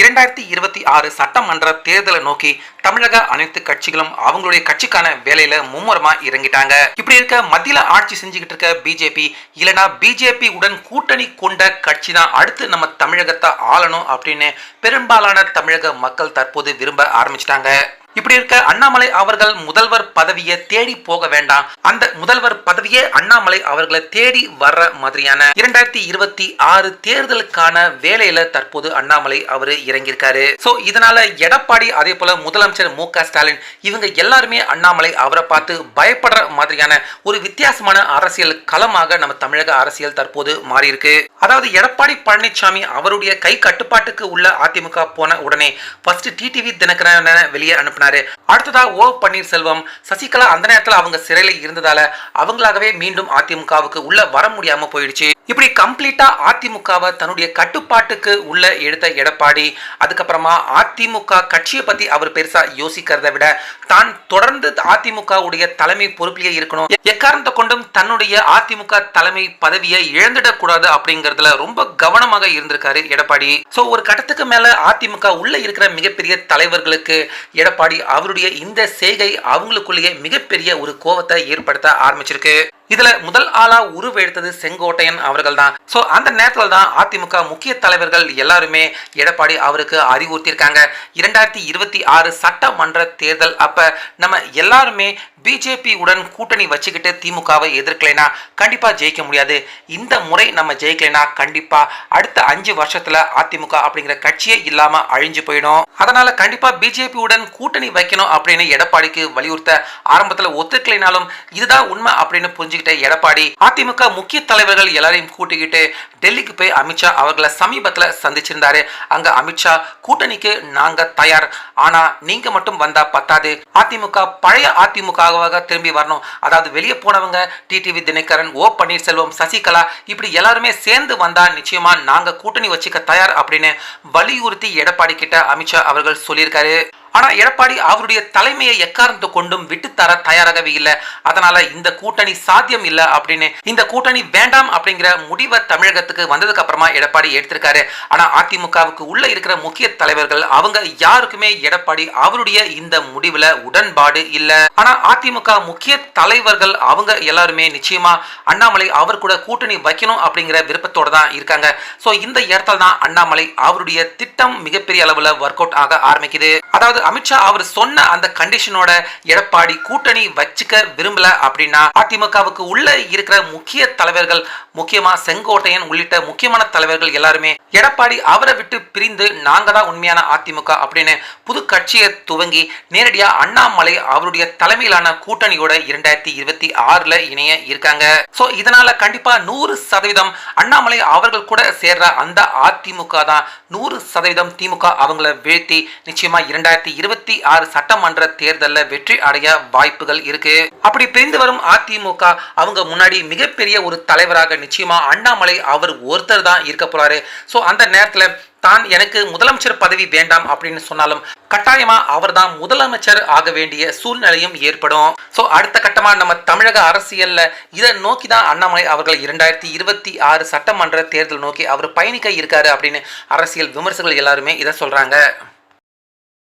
இரண்டாயிரத்தி இருபத்தி ஆறு சட்டமன்ற தேர்தலை நோக்கி தமிழக அனைத்து கட்சிகளும் அவங்களுடைய கட்சிக்கான வேலையில மும்முரமா இறங்கிட்டாங்க. இப்படி இருக்க மத்தியில ஆட்சி செஞ்சுக்கிட்டு இருக்க பிஜேபி இல்லைனா பிஜேபி உடன் கூட்டணி கொண்ட கட்சி தான் அடுத்து நம்ம தமிழகத்தை ஆளணும் அப்படின்னு பெரும்பாலான தமிழக மக்கள் தற்போது விரும்ப ஆரம்பிச்சிட்டாங்க. இப்படி இருக்க அண்ணாமலை அவர்கள் முதல்வர் பதவியை தேடி போக வேண்டாம். அந்த முதல்வர் பதவியே அண்ணாமலை அவர்களை தேடி வர்ற மாதிரியான இரண்டாயிரத்தி இருபத்தி ஆறு தேர்தலுக்கான வேலையில தற்போது அண்ணாமலை அவரு இறங்கியிருக்காரு. சோ இதனால எடப்பாடி அதே போல முதலமைச்சர் மு க ஸ்டாலின் இவங்க எல்லாருமே அண்ணாமலை அவரை பார்த்து பயப்படுற மாதிரியான ஒரு வித்தியாசமான அரசியல் களமாக நம்ம தமிழக அரசியல் தற்போது மாறி இருக்கு அதாவது எடப்பாடி பழனிசாமி அவருடைய கை கட்டுப்பாட்டுக்கு உள்ள அதிமுக போன உடனே ஃபர்ஸ்ட் டிடிவி தினகரனை வெளியே அனுப்பினாரு அடுத்ததா ஓ பன்னீர்செல்வம் சசிகலா அந்த நேரத்தில் அவங்க சிறையில் இருந்ததால அவங்களாகவே மீண்டும் அதிமுகவுக்கு உள்ள வர முடியாம போயிடுச்சு. இப்படி கம்ப்ளீட்டா அதிமுகவை தன்னுடைய கட்டுப்பாட்டுக்கு உள்ள எடுத்த எடப்பாடி அதுக்கப்புறமா அதிமுக கட்சியை பத்தி அவர் பெருசா யோசிக்கிறத விட தான் தொடர்ந்து அதிமுகவுடைய தலைமை பொறுப்பிலேயே இருக்கணும். எக்காரணத்தை கொண்டும் தன்னுடைய அதிமுக தலைமை பதவியை இழந்துடக்கூடாது அப்படிங்கறதுல ரொம்ப கவனமாக இருந்திருக்காரு எடப்பாடி. சோ ஒரு கட்டத்துக்கு மேல அதிமுக உள்ள இருக்கிற மிகப்பெரிய தலைவர்களுக்கு எடப்பாடி அவருடைய இந்த செய்கை அவங்களுக்குள்ளேயே மிகப்பெரிய ஒரு கோவத்தை ஏற்படுத்த ஆரம்பிச்சிருக்கு. இதுல முதல் ஆளா உருவெடுத்தது செங்கோட்டையன் அவர்கள் தான் சோ அந்த நேரத்துல தான் அதிமுக முக்கிய தலைவர்கள் எல்லாருமே எடப்பாடி அவருக்கு அறிவுறுத்தியிருக்காங்க. இரண்டாயிரத்தி இருபத்தி ஆறு சட்டமன்ற தேர்தல் அப்ப நம்ம எல்லாருமே பிஜேபி உடன் கூட்டணி வச்சுக்கிட்டு திமுகவை எதிர்க்கலைனா கண்டிப்பா ஜெயிக்க முடியாது. இந்த முறை நம்ம ஜெயிக்கலைனா கண்டிப்பா அடுத்த அஞ்சு வருஷத்துல அதிமுக அப்படிங்கிற கட்சியே இல்லாம அழிஞ்சு போயிடும். அதனால கண்டிப்பா பிஜேபி உடன் கூட்டணி வைக்கணும் அப்படின்னு எடப்பாடிக்கு வலியுறுத்த ஆரம்பத்துல ஒத்துக்கலைனாலும் இதுதான் உண்மை அப்படின்னு புரிஞ்சுக்கிட்ட எடப்பாடி அதிமுக முக்கிய தலைவர்கள் எல்லாரையும் கூட்டிக்கிட்டு டெல்லிக்கு போய் அமித்ஷா அவர்களை சமீபத்தில் சந்திச்சிருந்தாரு. அங்க அமித்ஷா கூட்டணிக்கு நாங்க தயார். ஆனா நீங்க மட்டும் வந்தா பத்தாது. அதிமுக பழைய அதிமுகவாக திரும்பி வரணும். அதாவது வெளியே போனவங்க டிடிவி தினகரன் ஓ பன்னீர்செல்வம் சசிகலா இப்படி எல்லாருமே சேர்ந்து வந்தா நிச்சயமா நாங்க கூட்டணி வச்சுக்க தயார் அப்படின்னு வலியுறுத்தி எடப்பாடி கிட்ட அமித்ஷா அவர்கள் சொல்லியிருக்காரு. ஆனா எடப்பாடி அவருடைய தலைமையை எக்காரணத்தை கொண்டும் விட்டு தர தயாராகவே இல்லை. அதனால இந்த கூட்டணி சாத்தியம் இல்லை அப்படின்னு இந்த கூட்டணி வேண்டாம் அப்படிங்கிற முடிவை தமிழகத்துக்கு வந்ததுக்கு அப்புறமா எடப்பாடி எடுத்திருக்காரு. ஆனா அதிமுகவுக்கு உள்ள இருக்கிற முக்கிய தலைவர்கள் அவங்க யாருக்குமே எடப்பாடி அவருடைய இந்த முடிவுல உடன்பாடு இல்லை. ஆனா அதிமுக முக்கிய தலைவர்கள் அவங்க எல்லாருமே நிச்சயமா அண்ணாமலை அவர் கூட கூட்டணி வைக்கணும் அப்படிங்கிற விருப்பத்தோட தான் இருக்காங்க. சோ இந்த இடத்துல தான் அண்ணாமலை அவருடைய திட்டம் மிகப்பெரிய அளவுல ஒர்க் அவுட் ஆக ஆரம்பிக்குது. அதாவது அமித்ஷா அவர் சொன்ன அந்த கண்டிஷனோட எடப்பாடி கூட்டணி வச்சுக்க விரும்பல அப்படின்னா அதிமுகவுக்கு உள்ள இருக்கிற முக்கிய தலைவர்கள் முக்கியமா செங்கோட்டையன் உள்ளிட்ட முக்கியமான தலைவர்கள் எல்லாருமே எடப்பாடி அவரை விட்டு பிரிந்து நாங்க தான் உண்மையான அதிமுக அப்படின்னு புது கட்சியை துவங்கி நேரடியா அண்ணாமலை அவருடைய தலைமையிலான கூட்டணியோட இரண்டாயிரத்தி இருபத்தி ஆறுல இணைய இருக்காங்க. சோ இதனால கண்டிப்பா நூறு சதவீதம் அண்ணாமலை அவர்கள் கூட சேர்ற அந்த அதிமுக தான் நூறு சதவீதம் திமுக அவங்கள வீழ்த்தி நிச்சயமா இரண்டாயிரத்தி இருபத்தி ஆறு சட்டமன்ற தேர்தலில் வெற்றி அடைய வாய்ப்புகள் இருக்கு. அப்படி பிரிந்து வரும் அதிமுக அவங்க முன்னாடி மிகப்பெரிய ஒரு தலைவராக நிச்சயமா அண்ணாமலை அவர் ஒருத்தர் தான் இருக்க போறாரு. ஸோ அந்த நேரத்துல தான் எனக்கு முதலமைச்சர் பதவி வேண்டாம் அப்படின்னு சொன்னாலும் கட்டாயமா அவர் தான் முதலமைச்சர் ஆக வேண்டிய சூழ்நிலையும் ஏற்படும். ஸோ அடுத்த கட்டமா நம்ம தமிழக அரசியல்ல இதை நோக்கி தான் அண்ணாமலை அவர்கள் இரண்டாயிரத்தி இருபத்தி ஆறு சட்டமன்ற தேர்தல் நோக்கி அவர் பயணிக்க இருக்காரு அப்படின்னு அரசியல் விமர்சகர்கள் எல்லாருமே இதை சொல்றாங்க.